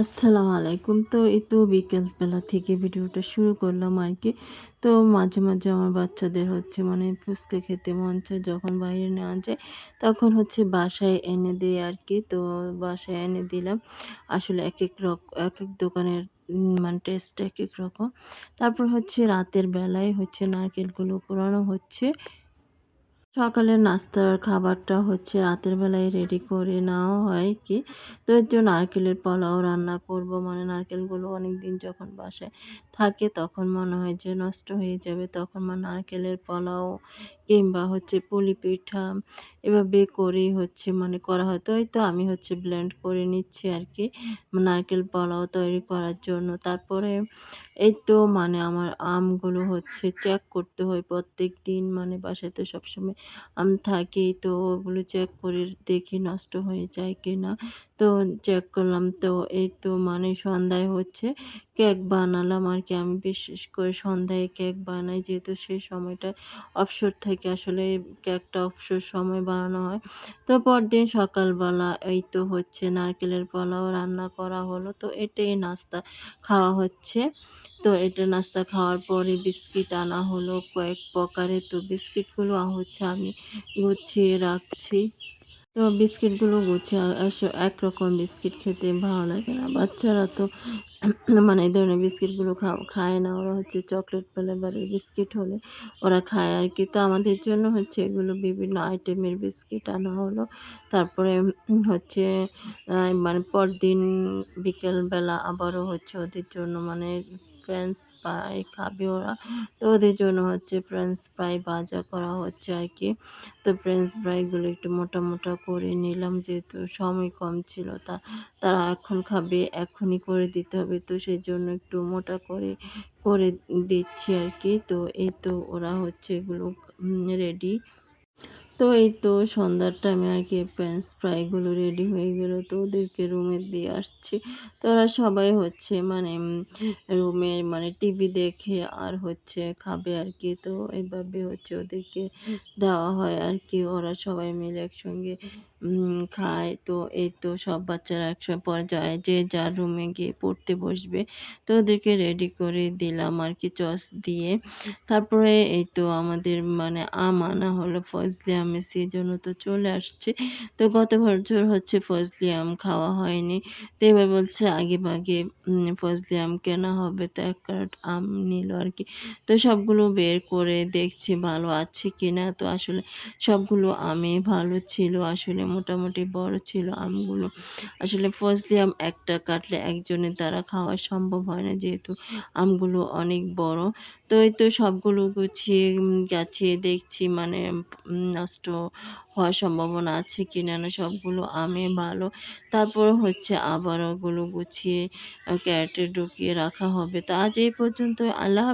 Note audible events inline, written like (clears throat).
আসসালামু আলাইকুম। তো এই তো বিকেলবেলা থেকে ভিডিওটা শুরু করলাম আর কি তো মাঝে, মাঝে আমার বাচ্চাদের হচ্ছে মানে ফুচকা খেতে মন চায় যখন বাইরে নেওয়া যায়, তখন হচ্ছে বাসায় এনে দেয় আর কি তো বাসায় এনে দিলাম। আসলে একেক রক এক দোকানের মানে টেস্ট এক এক রকম। তারপর হচ্ছে রাতের বেলায় হচ্ছে নারকেলগুলো কোরানো হচ্ছে। সকালের নাস্তার খাবারটা হচ্ছে রাতের বেলায় রেডি করে নেওয়া হয় কি? তো এর জন্য নারকেলের পোলাও রান্না করব মানে নারকেলগুলো অনেকদিন যখন বাসায় থাকে তখন মনে হয় যে নষ্ট হয়ে যাবে। তখন মানে নারকেলের পোলাও কিংবা হচ্ছে পুলি পিঠা এভাবে করেই হচ্ছে মানে করা হয়। তো তো আমি হচ্ছে ব্লেন্ড করে নিচ্ছি আর কি, নারকেল পোলাও তৈরি করার জন্য। তারপরে এই তো মানে আমার আমগুলো হচ্ছে চেক করতে হয় প্রত্যেক দিন। মানে বাসায় তো সবসময় আম থাকে তো ওগুলো চেক করে দেখি নষ্ট হয়ে যায় কি না তো চেক করলাম, তো এই তো মানে সন্ধ্যায় হচ্ছে কেক বানালাম আর কি। আমি বিশেষ করে সন্ধ্যায় কেক বানাই, যেহেতু সেই সময়টা অবসর থেকে আসলে কেকটা অবসর সময় বানানো হয়। তো পরদিন সকালবেলা এই তো হচ্ছে নারকেলের পোলাও রান্না করা হলো, তো এটাই নাস্তা খাওয়া হচ্ছে। তো এটা নাস্তা খাওয়ার পরে বিস্কিট আনা হলো, কয়েক প্রকারের। তো বিস্কিটগুলো হচ্ছে আমি গুছিয়ে রাখছি। তো বিস্কিটগুলো গুছিয়ে এক একরকম বিস্কিট খেতে ভালো লাগে না। বাচ্চারা তো (clears throat) মানে এই ধরনের বিস্কিটগুলো খায় না। ওরা হচ্ছে চকলেট ফ্লেভারের বিস্কিট হলে ওরা খায় আর কি তো আমাদের জন্য হচ্ছে এগুলো বিভিন্ন আইটেমের বিস্কিট আনা হলো। তারপরে হচ্ছে মানে পরদিন বিকেলবেলা আবারও হচ্ছে ওদের জন্য মানে ফ্রেঞ্চ ফ্রাই খাবে ওরা। তো ওদের জন্য হচ্ছে ফ্রেঞ্চ ফ্রাই ভাজা করা হচ্ছে আর কি তো ফ্রেঞ্চ ফ্রাইগুলো একটু মোটা মোটা করে নিলাম, যেহেতু সময় কম ছিল তা, তারা এখন খাবে, এখনই করে দিতে তো সেই জন্য একটু মোটা করে করে দিচ্ছি আর কি। তো এই তো ওরা হচ্ছে এগুলো রেডি তো এই তো সন্ধ্যার টাইমে আর কি ফ্রেঞ্চ ফ্রাইগুলো রেডি হয়ে গেল, তো ওদেরকে রুমে দিয়ে আসছি। তো ওরা সবাই হচ্ছে মানে রুমে মানে টিভি দেখে আর হচ্ছে খাবে আর কি। তো এইভাবে হচ্ছে ওদেরকে দেওয়া হয় আর কি। ওরা সবাই মিলে একসঙ্গে খায়। তো এই তো সব বাচ্চারা একসঙ্গে পরে যায়। যে যার রুমে গিয়ে পড়তে বসবে, তো ওদেরকে রেডি করে দিলাম আর কি চস দিয়ে। তারপরে এই তো আমাদের মানে আম আনা হলো, ফজলি আমের সিজন তো চলে আসছে। তো গত বছর হচ্ছে ফজলি আম খাওয়া হয়নি। তো এবার বলছে আগে ভাগে ফজলি আম কেনা হবে। তো এক কার্ট আম নিল আর কি তো সবগুলো বের করে দেখছি ভালো আছে কিনা। তো আসলে সবগুলো আমে ভালো ছিল। আসলে মোটামুটি বড় ছিল আমগুলো। আসলে ফজলি আম একটা কাটলে একজনের দ্বারা খাওয়া সম্ভব হয় না। যেহেতু আমগুলো অনেক বড়। তো এই তো সবগুলো গুছিয়ে গাছিয়ে দেখছি। মানে নষ্ট হওয়ার সম্ভাবনা আছে কি না সবগুলো আমে ভালো। তারপর হচ্ছে আবার ওগুলো গুছিয়ে ক্যারেটে ঢুকিয়ে রাখা হবে। তো আজ এই পর্যন্ত আল্লাহ